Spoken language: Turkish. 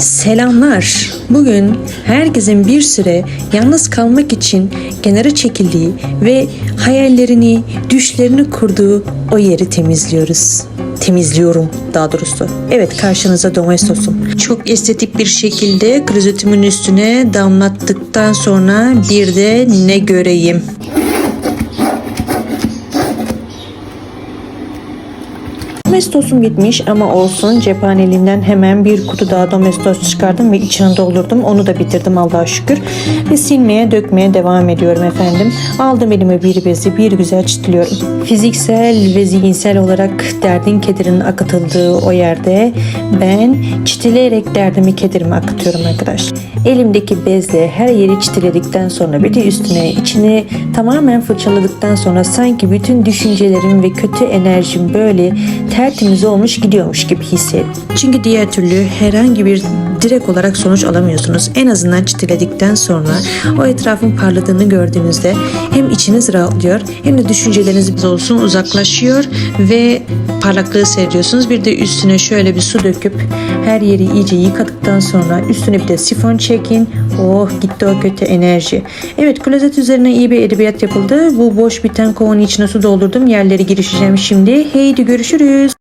Selamlar. Bugün herkesin bir süre yalnız kalmak için kenara çekildiği ve hayallerini, düşlerini kurduğu o yeri temizliyoruz. Temizliyorum daha doğrusu. Evet karşınıza domestosum. Çok estetik bir şekilde klozetimin üstüne damlattıktan sonra bir de ne göreyim. Domestosum bitmiş ama olsun cephaneliğimden hemen bir kutu daha domestos çıkardım ve içine doldurdum. Onu da bitirdim Allah'a şükür. Ve silmeye dökmeye devam ediyorum efendim. Aldım elime bir bezi bir güzel çitiliyorum. Fiziksel ve zihinsel olarak derdin kederinin akıtıldığı o yerde ben çitileyerek derdimi kederimi akıtıyorum arkadaşlar. Elimdeki bezle her yeri çitiledikten sonra bir de üstüne içini tamamen fırçaladıktan sonra sanki bütün düşüncelerim ve kötü enerjim böyle tertemiz olmuş gidiyormuş gibi hissediyorum. Çünkü diğer türlü herhangi bir direkt olarak sonuç alamıyorsunuz. En azından çitiledikten sonra o etrafın parladığını gördüğünüzde hem içiniz rahatlıyor hem de düşünceleriniz olsun uzaklaşıyor ve parlaklığı seyrediyorsunuz. Bir de üstüne şöyle bir su döküp her yeri iyice yıkadıktan sonra üstüne bir de sifon çekin. Oh gitti o kötü enerji. Evet klozet üzerine iyi bir edebiyat yapıldı. Bu boş biten kovanın içine su doldurdum. Yerleri girişeceğim şimdi. Heydi görüşürüz.